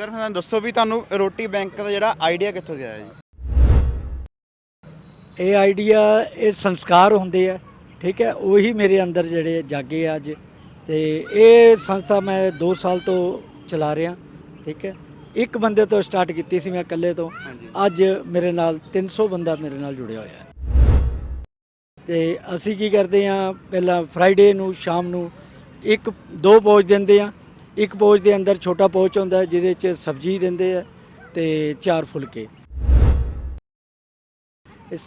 Sir ਮੈਨੂੰ ਦੱਸੋ ਵੀ ਤੁਹਾਨੂੰ ਰੋਟੀ ਬੈਂਕ ਦਾ ਜਿਹੜਾ ਆਈਡੀਆ ਕਿੱਥੋਂ ਗਿਆ ਜੀ? ਇਹ ਆਈਡੀਆ ਇਹ ਸੰਸਕਾਰ ਹੁੰਦੇ ਆ ਠੀਕ ਹੈ? ਉਹੀ ਮੇਰੇ ਅੰਦਰ ਜਿਹੜੇ ਜਾਗੇ ਆ ਅੱਜ। ਤੇ ਇਹ ਸੰਸਥਾ ਮੈਂ 2 ਸਾਲ ਤੋਂ ਚਲਾ ਰਿਹਾ ਠੀਕ ਹੈ? ਇੱਕ ਬੰਦੇ ਤੋਂ ਸਟਾਰਟ ਕੀਤੀ ਸੀ ਮੈਂ ਇਕੱਲੇ ਤੋਂ। ਅੱਜ ਮੇਰੇ ਨਾਲ 300 ਬੰਦਾ ਮੇਰੇ ਨਾਲ ਜੁੜਿਆ ਹੋਇਆ ਹੈ। ਤੇ ਅਸੀਂ ਕੀ ਕਰਦੇ ਆ ਪਹਿਲਾਂ ਫਰਾਈਡੇ ਨੂੰ ਸ਼ਾਮ ਨੂੰ ਇੱਕ ਦੋ ਪੌਚ ਦਿੰਦੇ ਆ। ਇੱਕ ਪੋਚ ਦੇ ਅੰਦਰ ਛੋਟਾ ਪੋਚ ਹੁੰਦਾ ਜਿਹਦੇ 'ਚ ਸਬਜ਼ੀ ਦਿੰਦੇ ਆ ਤੇ ਚਾਰ ਫੁਲਕੇ। ਇਸ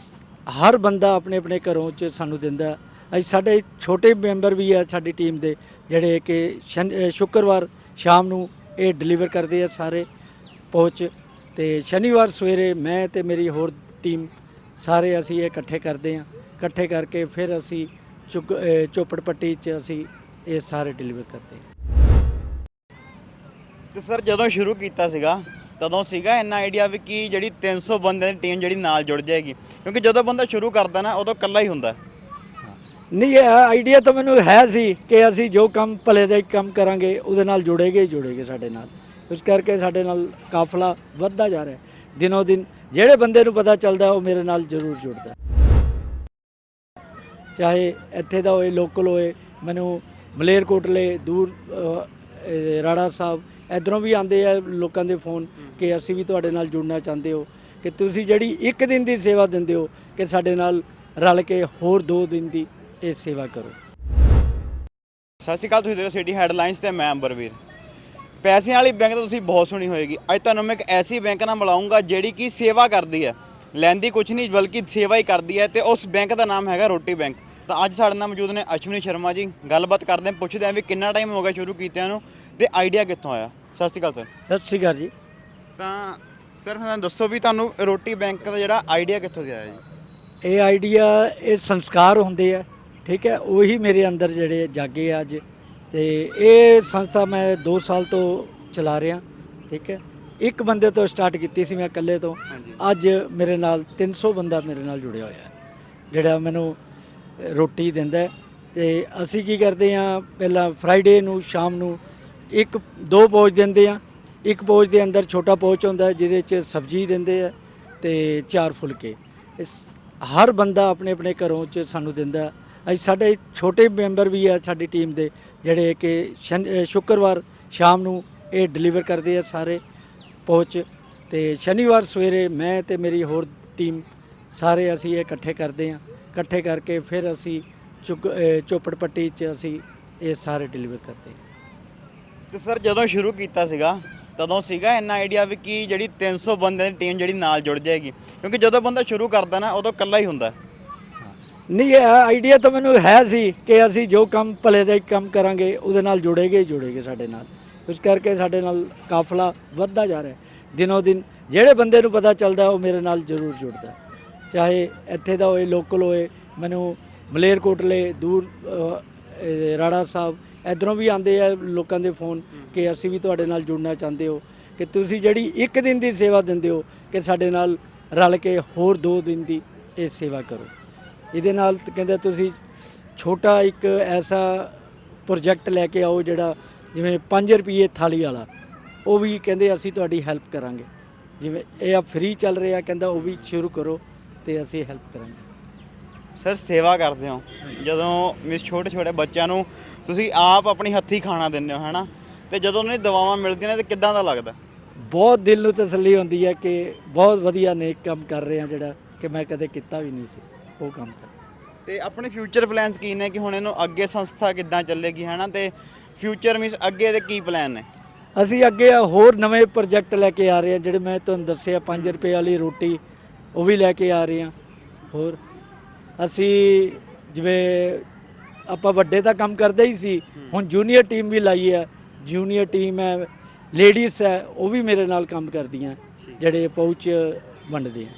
ਹਰ ਬੰਦਾ ਆਪਣੇ ਆਪਣੇ ਘਰੋਂ 'ਚ ਸਾਨੂੰ ਦਿੰਦਾ ਅੱਜ ਸਾਡੇ ਛੋਟੇ ਮੈਂਬਰ ਵੀ ਆ ਸਾਡੀ ਟੀਮ ਦੇ, ਜਿਹੜੇ ਕਿ ਸ਼ਨ- ਸ਼ੁੱਕਰਵਾਰ ਸ਼ਾਮ ਨੂੰ ਇਹ ਡਿਲੀਵਰ ਕਰਦੇ ਆ ਸਾਰੇ ਪਹੁੰਚ ਤੇ ਸ਼ਨੀਵਾਰ ਸਵੇਰੇ ਮੈਂ ਤੇ ਮੇਰੀ ਹੋਰ ਟੀਮ ਸਾਰੇ ਅਸੀਂ ਇਹ ਇਕੱਠੇ ਕਰਦੇ ਆ। ਇਕੱਠੇ ਕਰਕੇ ਫਿਰ ਅਸੀਂ ਚੁੱਕ ਚੋਪੜ ਪੱਟੀ 'ਚ ਅਸੀਂ ਇਹ ਸਾਰੇ ਡਿਲੀਵਰ ਕਰਦੇ ਹਾਂ ਤੇ ਸਰ ਜਦੋਂ ਸ਼ੁਰੂ ਕੀਤਾ ਸੀਗਾ, ਤਦੋਂ ਸੀਗਾ ਇੰਨਾ ਆਈਡੀਆ ਵੀ ਕਿ ਜਿਹੜੀ 300 ਬੰਦੇ ਦੀ ਟੀਮ ਜਿਹੜੀ ਨਾਲ ਜੁੜ ਜਾਏਗੀ। ਕਿਉਂਕਿ ਜਦੋਂ ਬੰਦਾ ਸ਼ੁਰੂ ਕਰਦਾ ਨਾ, ਉਦੋਂ ਇਕੱਲਾ ਹੀ ਹੁੰਦਾ। ਨਹੀਂ, ਇਹ ਆਈਡੀਆ ਤਾਂ ਮੈਨੂੰ ਹੈ ਸੀ ਕਿ ਅਸੀਂ ਜੋ ਕੰਮ ਭਲੇ ਦਾ ਕੰਮ ਕਰਾਂਗੇ, ਉਹਦੇ ਨਾਲ ਜੁੜੇਗੇ ਹੀ ਜੁੜੇਗੇ ਸਾਡੇ ਨਾਲ। ਇਸ ਕਰਕੇ ਸਾਡੇ ਨਾਲ ਕਾਫਲਾ ਵੱਧਦਾ ਜਾ ਰਿਹਾ ਦਿਨੋ ਦਿਨ ਜਿਹੜੇ ਬੰਦੇ ਨੂੰ ਪਤਾ ਚੱਲਦਾ, ਉਹ ਮੇਰੇ ਨਾਲ ਜ਼ਰੂਰ ਜੁੜਦਾ ਚਾਹੇ ਇੱਥੇ ਦਾ ਹੋਏ ਲੋਕਲ ਹੋਏ, ਮੈਨੂੰ ਮਲੇਰਕੋਟਲੇ, ਦੂਰ ਰਾੜਾ ਸਾਹਿਬ ਇਧਰੋਂ ਵੀ ਆਉਂਦੇ ਆ ਲੋਕਾਂ ਦੇ ਫੋਨ ਕਿ ਅਸੀਂ ਵੀ ਤੁਹਾਡੇ ਨਾਲ ਜੁੜਨਾ ਚਾਹੁੰਦੇ ਹੋ, ਕਿ ਤੁਸੀਂ ਜਿਹੜੀ ਇੱਕ ਦਿਨ ਦੀ ਸੇਵਾ ਦਿੰਦੇ ਹੋ, ਕਿ ਸਾਡੇ ਨਾਲ ਰਲ ਕੇ ਹੋਰ ਦੋ ਦਿਨ ਦੀ ਇਹ ਸੇਵਾ ਕਰੋ। ਸਤਿ ਸ਼੍ਰੀ ਅਕਾਲ, ਤੁਸੀਂ ਦੇਖੋ ਸਿਟੀ ਹੈਡਲਾਈਨਸ ਤੇ ਮੈਂ ਅੰਬਰਵੀਰ। ਪੈਸਿਆਂ ਵਾਲੀ ਬੈਂਕ ਤਾਂ ਤੁਸੀਂ ਬਹੁਤ ਸੁਣੀ ਹੋਏਗੀ। ਅੱਜ ਤੁਹਾਨੂੰ ਮੈਂ ਇੱਕ ਐਸੀ ਬੈਂਕ ਨਾਲ ਮਿਲਾਉਂਗਾ ਜਿਹੜੀ ਕਿ ਸੇਵਾ ਕਰਦੀ ਹੈ। ਲੈਂਦੀ ਕੁਝ ਨਹੀਂ, ਬਲਕਿ ਸੇਵਾ ਹੀ ਕਰਦੀ ਹੈ ਤੇ ਉਸ ਬੈਂਕ ਦਾ ਨਾਮ ਹੈਗਾ ਰੋਟੀ ਬੈਂਕ। ਤਾਂ ਅੱਜ ਸਾਡੇ ਨਾਲ ਮੌਜੂਦ ਨੇ ਅਸ਼ਵਨੀ ਸ਼ਰਮਾ ਜੀ। ਗੱਲਬਾਤ ਕਰਦੇ ਹਾਂ ਪੁੱਛਦੇ ਹਾਂ ਵੀ ਕਿੰਨਾ ਟਾਈਮ ਹੋ ਗਿਆ ਸ਼ੁਰੂ ਕੀਤਿਆਂ ਨੂੰ ਤੇ ਆਈਡੀਆ ਕਿੱਥੋਂ ਆਇਆ? ਸਤਿ ਸ਼੍ਰੀ ਅਕਾਲ ਸਰ। ਸਤਿ ਸ਼੍ਰੀ ਅਕਾਲ ਜੀ। ਤਾਂ ਸਰ ਮੈਨੂੰ ਦੱਸੋ ਵੀ ਤੁਹਾਨੂੰ ਰੋਟੀ ਬੈਂਕ ਦਾ ਜਿਹੜਾ ਆਈਡੀਆ ਕਿੱਥੋਂ ਗਿਆ ਜੀ? ਇਹ ਆਈਡੀਆ ਇਹ ਸੰਸਕਾਰ ਹੁੰਦੇ ਆ ਠੀਕ ਹੈ? ਉਹੀ ਮੇਰੇ ਅੰਦਰ ਜਿਹੜੇ ਜਾਗੇ ਆ ਅੱਜ। ਤੇ ਇਹ ਸੰਸਥਾ ਮੈਂ 2 ਸਾਲ ਤੋਂ ਚਲਾ ਰਿਹਾ ਠੀਕ ਹੈ? ਇੱਕ ਬੰਦੇ ਤੋਂ ਸਟਾਰਟ ਕੀਤੀ ਸੀ ਮੈਂ ਇਕੱਲੇ ਤੋਂ। ਅੱਜ ਮੇਰੇ ਨਾਲ 300 ਬੰਦਾ ਮੇਰੇ ਨਾਲ ਜੁੜਿਆ ਹੋਇਆ ਹੈ ਜਿਹੜਾ ਮੈਨੂੰ ਰੋਟੀ ਦਿੰਦਾ ਹੈ। ਤੇ ਅਸੀਂ ਕੀ ਕਰਦੇ ਆ ਪਹਿਲਾਂ ਫਰਾਈਡੇ ਨੂੰ, ਸ਼ਾਮ ਨੂੰ ਇੱਕ, ਦੋ ਪੌਚ ਦਿੰਦੇ ਆ ਇੱਕ ਪੌਚ ਦੇ ਅੰਦਰ ਛੋਟਾ ਪੋਚ ਹੁੰਦਾ ਜਿਹਦੇ 'ਚ ਸਬਜ਼ੀ ਦਿੰਦੇ ਆ ਤੇ ਚਾਰ ਫੁਲਕੇ। ਇਸ ਹਰ ਬੰਦਾ ਆਪਣੇ ਆਪਣੇ ਘਰੋਂ 'ਚ ਸਾਨੂੰ ਦਿੰਦਾ ਅੱਜ ਸਾਡੇ ਛੋਟੇ ਮੈਂਬਰ ਵੀ ਆ ਸਾਡੀ ਟੀਮ ਦੇ, ਜਿਹੜੇ ਕਿ ਸ਼ਨ- ਸ਼ੁੱਕਰਵਾਰ ਸ਼ਾਮ ਨੂੰ ਇਹ ਡਿਲੀਵਰ ਕਰਦੇ ਆ ਸਾਰੇ ਪਹੁੰਚ ਤੇ ਸ਼ਨੀਵਾਰ ਸਵੇਰੇ ਮੈਂ ਤੇ ਮੇਰੀ ਹੋਰ ਟੀਮ ਸਾਰੇ ਅਸੀਂ ਇਹ ਇਕੱਠੇ ਕਰਦੇ ਹਾਂ। ਇਕੱਠੇ ਕਰਕੇ ਫਿਰ ਅਸੀਂ ਚੁੱਕ ਚੋਪੜ ਪੱਟੀ 'ਚ ਅਸੀਂ ਇਹ ਸਾਰੇ ਡਿਲੀਵਰ ਕਰਦੇ ਹਾਂ। ਤੇ ਸਰ ਜਦੋਂ ਸ਼ੁਰੂ ਕੀਤਾ ਸੀਗਾ ਤਦੋਂ ਸੀਗਾ ਇੰਨਾ ਆਈਡੀਆ ਵੀ ਕੀ ਜਿਹੜੀ 300 ਬੰਦੇ ਦੀ ਟੀਮ ਜਿਹੜੀ ਨਾਲ ਜੁੜ ਜਾਏਗੀ। ਕਿਉਂਕਿ ਜਦੋਂ ਬੰਦਾ ਸ਼ੁਰੂ ਕਰਦਾ ਨਾ ਉਦੋਂ ਇਕੱਲਾ ਹੀ ਹੁੰਦਾ। ਨਹੀਂ ਇਹ ਆਈਡੀਆ ਤਾਂ ਮੈਨੂੰ ਹੈ ਸੀ ਕਿ ਅਸੀਂ ਜੋ ਕੰਮ ਭਲੇ ਦਾ ਹੀ ਕੰਮ ਕਰਾਂਗੇ ਉਹਦੇ ਨਾਲ ਜੁੜੇਗੇ ਹੀ ਜੁੜੇਗੇ ਸਾਡੇ ਨਾਲ। ਇਸ ਕਰਕੇ ਸਾਡੇ ਨਾਲ ਕਾਫਲਾ ਵੱਧਦਾ ਜਾ ਰਿਹਾ। ਹੈ ਦਿਨੋ ਦਿਨ ਜਿਹੜੇ ਬੰਦੇ ਨੂੰ ਪਤਾ ਚੱਲਦਾ ਉਹ ਮੇਰੇ ਨਾਲ ਜ਼ਰੂਰ ਜੁੜਦਾ। ਹੈ। ਚਾਹੇ ਇੱਥੇ ਦਾ ਹੋਏ ਲੋਕਲ ਹੋਏ, ਮੈਨੂੰ ਮਲੇਰਕੋਟਲੇ, ਦੂਰ ਰਾੜਾ ਸਾਹਿਬ, ਇਧਰੋਂ ਵੀ ਆਉਂਦੇ ਆ ਲੋਕਾਂ ਦੇ ਫੋਨ ਕਿ ਅਸੀਂ ਵੀ ਤੁਹਾਡੇ ਨਾਲ ਜੁੜਨਾ ਚਾਹੁੰਦੇ ਹੋ, ਕਿ ਤੁਸੀਂ ਜਿਹੜੀ ਇੱਕ ਦਿਨ ਦੀ ਸੇਵਾ ਦਿੰਦੇ ਹੋ, ਕਿ ਸਾਡੇ ਨਾਲ ਰਲ ਕੇ ਹੋਰ ਦੋ ਦਿਨ ਦੀ ਇਹ ਸੇਵਾ ਕਰੋ। ਇਹਦੇ ਨਾਲ ਤਾਂ ਕਹਿੰਦੇ ਤੁਸੀਂ ਛੋਟਾ ਇੱਕ ਐਸਾ ਪ੍ਰੋਜੈਕਟ ਲੈ ਕੇ ਆਓ ਜਿਹੜਾ ਜਿਵੇਂ 5 ਰੁਪਏ ਥਾਲੀ ਵਾਲਾ, ਉਹ ਵੀ ਕਹਿੰਦੇ ਅਸੀਂ ਤੁਹਾਡੀ ਹੈਲਪ ਕਰਾਂਗੇ। ਜਿਵੇਂ ਇਹ ਆ ਫ੍ਰੀ ਚੱਲ ਰਿਹਾ, ਕਹਿੰਦਾ ਉਹ ਵੀ ਸ਼ੁਰੂ ਕਰੋ। ਤੇ ਅਸੀਂ ਹੈਲਪ ਕਰਾਂਗੇ। ਸਰ ਸੇਵਾ ਕਰਦੇ ਹੋ। ਜਦੋਂ ਮਿਸ ਛੋਟੇ ਛੋਟੇ ਬੱਚਿਆਂ ਨੂੰ ਤੁਸੀਂ ਆਪ ਆਪਣੀ ਹੱਥੀ ਖਾਣਾ ਦਿੰਦੇ ਹੋ ਹੈਨਾ? ਤੇ ਜਦੋਂ ਉਹਨਾਂ ਦੀ ਦਵਾਵਾਂ ਮਿਲਦੀਆਂ ਨੇ ਤੇ ਕਿੱਦਾਂ ਦਾ ਲੱਗਦਾ? ਬਹੁਤ ਦਿਲ ਨੂੰ ਤਸੱਲੀ ਹੁੰਦੀ ਹੈ ਕਿ ਬਹੁਤ ਵਧੀਆ ਨੇਕ ਕੰਮ ਕਰ ਰਹੇ ਆ ਜਿਹੜਾ ਕਿ ਮੈਂ ਕਦੇ ਕੀਤਾ ਵੀ ਨਹੀਂ ਸੀ। ਉਹ ਕੰਮ ਕਰ ਤੇ ਆਪਣੇ ਫਿਊਚਰ ਪਲਾਨਸ ਕੀ ਨੇ ਕਿ ਹੁਣ ਇਹਨੂੰ ਅੱਗੇ ਸੰਸਥਾ ਕਿੱਦਾਂ ਚੱਲੇਗੀ ਹੈਨਾ? ਤੇ ਫਿਊਚਰ ਮੀਨਸ ਅੱਗੇ ਦੇ ਕੀ ਪਲਾਨ ਨੇ? ਅਸੀਂ ਅੱਗੇ ਹੋਰ ਨਵੇਂ ਪ੍ਰੋਜੈਕਟ ਲੈ ਕੇ ਆ ਰਹੇ ਹਾਂ ਜਿਹੜੇ ਮੈਂ ਤੁਹਾਨੂੰ ਦੱਸਿਆ 5 ਰੁਪਏ ਵਾਲੀ ਰੋਟੀ ਉਹ ਵੀ ਲੈ ਕੇ ਆ ਰਹੇ ਹਾਂ ਹੋਰ ਅਸੀਂ ਜਿਵੇਂ ਆਪਾਂ ਵੱਡੇ ਤਾਂ ਕੰਮ ਕਰਦੇ ਹੀ ਸੀ ਹੁਣ ਜੂਨੀਅਰ ਟੀਮ ਵੀ ਲਾਈ ਹੈ ਜੂਨੀਅਰ ਟੀਮ ਹੈ ਲੇਡੀਜ਼ ਹੈ ਉਹ ਵੀ ਮੇਰੇ ਨਾਲ ਕੰਮ ਕਰਦੀਆਂ ਜਿਹੜੇ ਪਹੁੰਚ ਵੰਡਦੇ ਆ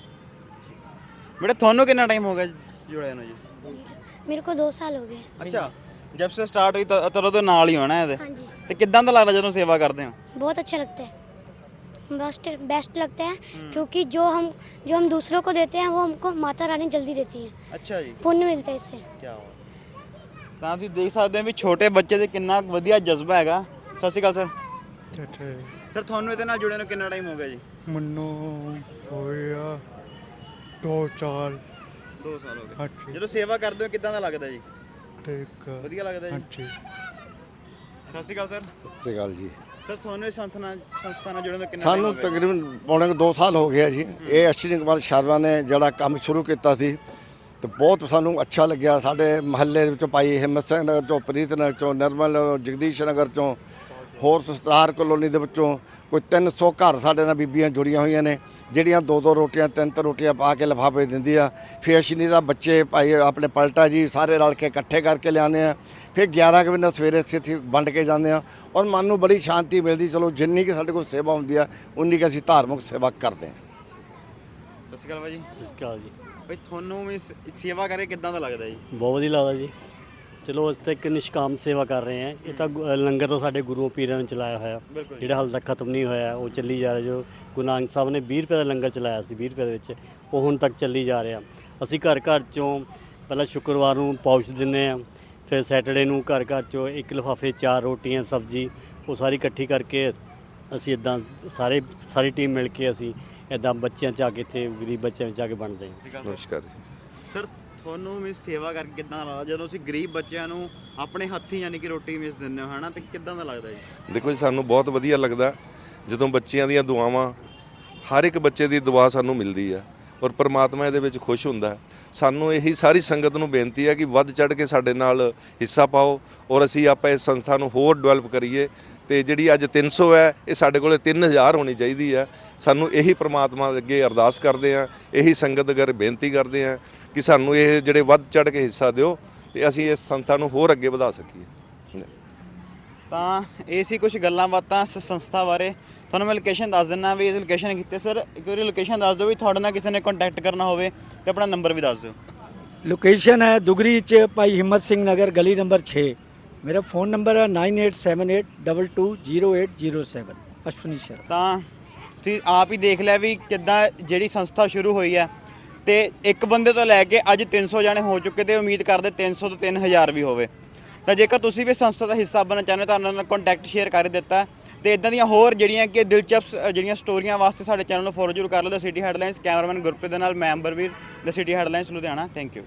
ਬੇਟਾ ਤੁਹਾਨੂੰ ਕਿੰਨਾ ਟਾਈਮ ਹੋ ਗਿਆ ਜੁੜਿਆ ਨੂੰ ਜੀ मेरे को दो साल हो गए ਅੱਛਾ ਜਦ ਸੇ ਸਟਾਰਟ ਹੋਈ ਤਾਂ ਤਦੋਂ ਤੋਂ ਨਾਲ ਹੀ ਹੋਣਾ ਇਹਦੇ हाँ जी ਤੇ ਕਿੱਦਾਂ ਦਾ ਲੱਗਦਾ ਜਦੋਂ ਸੇਵਾ ਕਰਦੇ ਹੋ बहुत अच्छा लगता है बेस्ट बेस्ट लगता है क्योंकि जो हम जो हम दूसरों को देते हैं वो हमको माता रानी जल्दी देती है ਅੱਛਾ ਜੀ पुण्य मिलता है इससे ਕੀ ਬਾਤ ਤਾਂ ਤੁਸੀਂ ਦੇਖ ਸਕਦੇ ਹੋ ਵੀ ਛੋਟੇ ਬੱਚੇ ਦੇ ਕਿੰਨਾ ਵਧੀਆ ਜਜ਼ਬਾ ਹੈਗਾ ਸਤਿ ਸ਼੍ਰੀ ਅਕਾਲ ਸਰ ਸਰ ਤੁਹਾਨੂੰ ਇਹਦੇ ਨਾਲ ਜੁੜੇ ਨੂੰ ਕਿੰਨਾ ਟਾਈਮ ਹੋ ਗਿਆ ਜੀ ਮੈਨੂੰ ਹੋਇਆ ਦੋ ਚਾਰ 2 ਸਾਲ ਹੋ ਗਏ ਹਾਂਜੀ ਜਦੋਂ ਸੇਵਾ ਕਰਦੇ ਹੋ ਕਿਦਾਂ ਦਾ ਲੱਗਦਾ ਜੀ ਠੀਕ ਵਧੀਆ ਲੱਗਦਾ ਜੀ ਹਾਂਜੀ ਸਤਿ ਸ਼੍ਰੀ ਅਕਾਲ ਸਰ ਸਤਿ ਸ਼੍ਰੀ ਅਕਾਲ ਜੀ ਸਰ ਤੁਹਾਨੂੰ ਇਸ ਸੰਸਥਾ ਨਾਲ ਸੰਸਥਾ ਨਾਲ ਜੁੜਨ ਨੂੰ ਕਿੰਨਾ ਸਾਨੂੰ? ਤਕਰੀਬਨ ਪੌਣੇ 2 ਸਾਲ ਹੋ ਗਿਆ ਜੀ ਇਹ ਅਸ਼ਵਨੀ ਕੁਮਾਰ ਸ਼ਰਮਾ ਨੇ ਜਿਹੜਾ ਕੰਮ ਸ਼ੁਰੂ ਕੀਤਾ ਸੀ ਤੇ ਬਹੁਤ ਸਾਨੂੰ ਅੱਛਾ ਲੱਗਿਆ ਸਾਡੇ ਮਹੱਲੇ ਵਿੱਚੋਂ ਭਾਈ ਹਿੰਮਤ ਸਿੰਘ ਨਗਰ ਚੋਂ ਪ੍ਰੀਤ ਨਗਰ ਚੋਂ ਨਰਮਲ ਜਗਦੀਸ਼ ਨਗਰ ਚੋਂ ਹੋਰ ਸਤਾਰ ਕਲੋਨੀ ਦੇ ਵਿੱਚੋਂ ਕੋਈ 300 ਘਰ ਸਾਡੇ ਨਾਲ ਬੀਬੀਆਂ ਜੁੜੀਆਂ ਹੋਈਆਂ ਨੇ ਜਿਹੜੀਆਂ ਦੋ ਦੋ ਰੋਟੀਆਂ ਤਿੰਨ ਤਿੰਨ ਰੋਟੀਆਂ ਪਾ ਕੇ ਲਿਫਾਫੇ ਦਿੰਦੀ ਆ। ਫਿਰ ਅਸ਼ਵਨੀ ਦਾ ਬੱਚੇ ਭਾਈ ਆਪਣੇ ਪਲਟਾ ਜੀ ਸਾਰੇ ਰਲ ਕੇ ਇਕੱਠੇ ਕਰਕੇ ਲਿਆਉਂਦੇ ਆ। ਫਿਰ 11 ਕੁ ਵਜੇ ਸਵੇਰੇ ਇੱਥੇ ਵੰਡ ਕੇ ਜਾਂਦੇ ਆ ਔਰ ਮਨ ਨੂੰ ਬੜੀ ਸ਼ਾਂਤੀ ਮਿਲਦੀ ਚਲੋ ਜਿੰਨੀ ਕਿ ਸਾਡੇ ਕੋਲ ਸੇਵਾ ਹੁੰਦੀ ਆ ਉਨੀ ਕਿ ਅਸੀਂ ਧਾਰਮਿਕ ਸੇਵਾ ਕਰਦੇ ਹਾਂ ਸਤਿ ਸ਼੍ਰੀ ਅਕਾਲ ਭਾਜੀ ਸਤਿ ਸ਼੍ਰੀ ਅਕਾਲ ਜੀ। ਬਈ ਤੁਹਾਨੂੰ ਵੀ ਸ- ਸੇਵਾ ਕਰੇ ਕਿਦਾਂ ਦਾ ਲੱਗਦਾ ਜੀ? ਬਹੁਤ ਵਧੀਆ ਲੱਗਦਾ ਜੀ। ਚਲੋ ਅਸੀਂ ਤਾਂ ਇੱਕ ਨਿਸ਼ਕਾਮ ਸੇਵਾ ਕਰ ਰਹੇ ਹਾਂ। ਇਹ ਤਾਂ ਗੁ- ਲੰਗਰ ਤਾਂ ਸਾਡੇ ਗੁਰੂਆਂ ਪੀਰਾਂ ਨੇ ਚਲਾਇਆ ਹੋਇਆ। ਬਿਲਕੁਲ ਜਿਹੜਾ ਹਾਲੇ ਤੱਕ ਖਤਮ ਨਹੀਂ ਹੋਇਆ ਉਹ ਚੱਲੀ ਜਾ ਰਿਹਾ। ਜੋ ਗੁਰੂ ਨਾਨਕ ਸਾਹਿਬ ਨੇ 20 ਰੁਪਏ ਦਾ ਲੰਗਰ ਚਲਾਇਆ ਸੀ 20 ਰੁਪਏ ਦੇ ਵਿੱਚ ਉਹ ਹੁਣ ਤੱਕ ਚੱਲੀ ਜਾ ਰਿਹਾ। ਅਸੀਂ ਘਰ ਘਰ ਚੋਂ ਪਹਿਲਾਂ ਸ਼ੁੱਕਰਵਾਰ ਨੂੰ ਪੌਸ਼ ਦਿੰਨੇ ਆ ਫਿਰ ਸੈਟਰਡੇ ਨੂੰ ਘਰ ਘਰ ਚੋਂ ਇੱਕ ਲਿਫਾਫੇ ਚਾਰ ਰੋਟੀਆਂ ਸਬਜ਼ੀ ਉਹ ਸਾਰੀ ਇਕੱਠੀ ਕਰਕੇ ਅਸੀਂ ਇਦਾਂ ਸਾਰੇ ਸਾਰੀ ਟੀਮ ਮਿਲ ਕੇ ਅਸੀਂ ਇਦਾਂ ਬੱਚਿਆਂ ਚ ਆ ਕੇ ਇੱਥੇ ਗਰੀਬ ਬੱਚਿਆਂ ਵਿੱਚ ਆ ਕੇ ਬਣਦੇ ਹਾਂ। ਨਮਸਕਾਰ। ਸਰ ਤੁਹਾਨੂੰ ਵੀ ਸੇਵਾ ਕਰਕੇ ਕਿਦਾਂ ਲੱਗਦਾ? ਜਦੋਂ ਤੁਸੀਂ ਗਰੀਬ ਬੱਚਿਆਂ ਨੂੰ ਆਪਣੇ ਹੱਥੀਂ ਯਾਨੀ ਕਿ ਰੋਟੀ ਮਿਸ ਦਿੰਦੇ ਹੋ, ਹਨਾ, ਤੇ ਕਿਦਾਂ ਦਾ ਲੱਗਦਾ ਜੀ? ਦੇਖੋ ਜੀ, ਸਾਨੂੰ ਬਹੁਤ ਵਧੀਆ ਲੱਗਦਾ ਜਦੋਂ ਬੱਚਿਆਂ ਦੀਆਂ ਦੁਆਵਾਂ ਹਰ ਇੱਕ ਬੱਚੇ ਦੀ ਦੁਆ ਸਾਨੂੰ ਮਿਲਦੀ ਆ ਔਰ ਪ੍ਰਮਾਤਮਾ ਇਹਦੇ ਵਿੱਚ ਖੁਸ਼ ਹੁੰਦਾ। ਸਾਨੂੰ ਇਹੀ ਸਾਰੀ ਸੰਗਤ ਨੂੰ ਬੇਨਤੀ ਹੈ ਕਿ ਵੱਧ ਚੜ ਕੇ ਸਾਡੇ ਨਾਲ ਹਿੱਸਾ ਪਾਓ ਔਰ ਅਸੀਂ ਆਪਾਂ ਇਸ ਸੰਸਥਾ ਨੂੰ ਹੋਰ ਡਿਵੈਲਪ ਕਰੀਏ ਤੇ ਜਿਹੜੀ ਅੱਜ 300 ਹੈ, ਇਹ ਸਾਡੇ ਕੋਲੇ 3000 ਹੋਣੀ ਚਾਹੀਦੀ ਹੈ ਸਾਨੂੰ ਇਹੀ ਪ੍ਰਮਾਤਮਾ ਅੱਗੇ ਅਰਦਾਸ ਕਰਦੇ ਆ, ਇਹੀ ਸੰਗਤ ਅਗਰ ਬੇਨਤੀ ਕਰਦੇ ਆ ਕਿ ਸਾਨੂੰ ਇਹ ਜਿਹੜੇ ਵੱਧ ਚੜ ਕੇ ਹਿੱਸਾ ਦਿਓ ਤੇ ਅਸੀਂ ਇਸ ਸੰਸਥਾ ਨੂੰ ਹੋਰ ਅੱਗੇ ਵਧਾ ਸਕੀਏ। ਤਾਂ ਇਹ ਸੀ ਕੁਝ ਗੱਲਾਂ ਬਾਤਾਂ ਇਸ ਸੰਸਥਾ ਬਾਰੇ। ਤੁਹਾਨੂੰ ਮੈਂ ਲੋਕੇਸ਼ਨ ਦੱਸ ਦਿੰਨਾ ਵੀ ਇਹ ਲੋਕੇਸ਼ਨ ਕਿੱਥੇ ਸਰ। ਇੱਕ ਵਾਰੀ ਲੋਕੇਸ਼ਨ ਦੱਸ ਦਿਓ ਵੀ ਤੁਹਾਡੇ ਨਾਲ ਕਿਸੇ ਨੇ ਕੰਟੈਕਟ ਕਰਨਾ ਹੋਵੇ ਤੇ ਆਪਣਾ ਨੰਬਰ ਵੀ ਦੱਸ ਦਿਓ। ਲੋਕੇਸ਼ਨ ਹੈ ਦੁਗਰੀ ਚ ਭਾਈ ਹਿੰਮਤ ਸਿੰਘ ਨਗਰ ਗਲੀ ਨੰਬਰ 6 ਮੇਰਾ ਫੋਨ ਨੰਬਰ ਹੈ 9878220807 ਅਸ਼ਵਨੀ ਸ਼ਰਮਾ। ਤਾਂ ਤੁਸੀਂ ਆਪ ਹੀ ਦੇਖ ਲਿਆ ਵੀ ਕਿੱਦਾਂ ਜਿਹੜੀ ਸੰਸਥਾ ਸ਼ੁਰੂ ਹੋਈ ਹੈ। ਤੇ ਇੱਕ ਬੰਦੇ ਤੋਂ ਲੈ ਕੇ ਅੱਜ 300 ਜਾਣੇ ਹੋ ਚੁੱਕੇ ਤੇ ਉਮੀਦ ਕਰਦੇ 300 ਤੋਂ 3000 ਵੀ ਹੋਵੇ। ਤਾਂ ਜੇਕਰ ਤੁਸੀਂ ਵੀ ਸੰਸਥਾ ਦਾ ਹਿੱਸਾ ਬਣਨਾ ਚਾਹੁੰਦੇ ਹੋ ਤਾਂ ਉਹਨਾਂ ਨਾਲ ਕੰਟੈਕਟ ਸ਼ੇਅਰ ਕਰ ਦਿੱਤਾ। ਹੈ। ਤੇ ਇਦਾਂ ਦੀਆਂ ਹੋਰ ਜਿਹੜੀਆਂ ਕਿ ਦਿਲਚਸਪ ਜਿਹੜੀਆਂ ਸਟੋਰੀਆਂ ਵਾਸਤੇ ਸਾਡੇ ਚੈਨਲ ਨੂੰ ਫੋਲੋ ਜ਼ਰੂਰ ਕਰ ਲਓ the city headlines cameraman Gurpreet ਦੇ ਨਾਲ, ਮੈਂ Ambarveer the city headlines Ludhiana. Thank you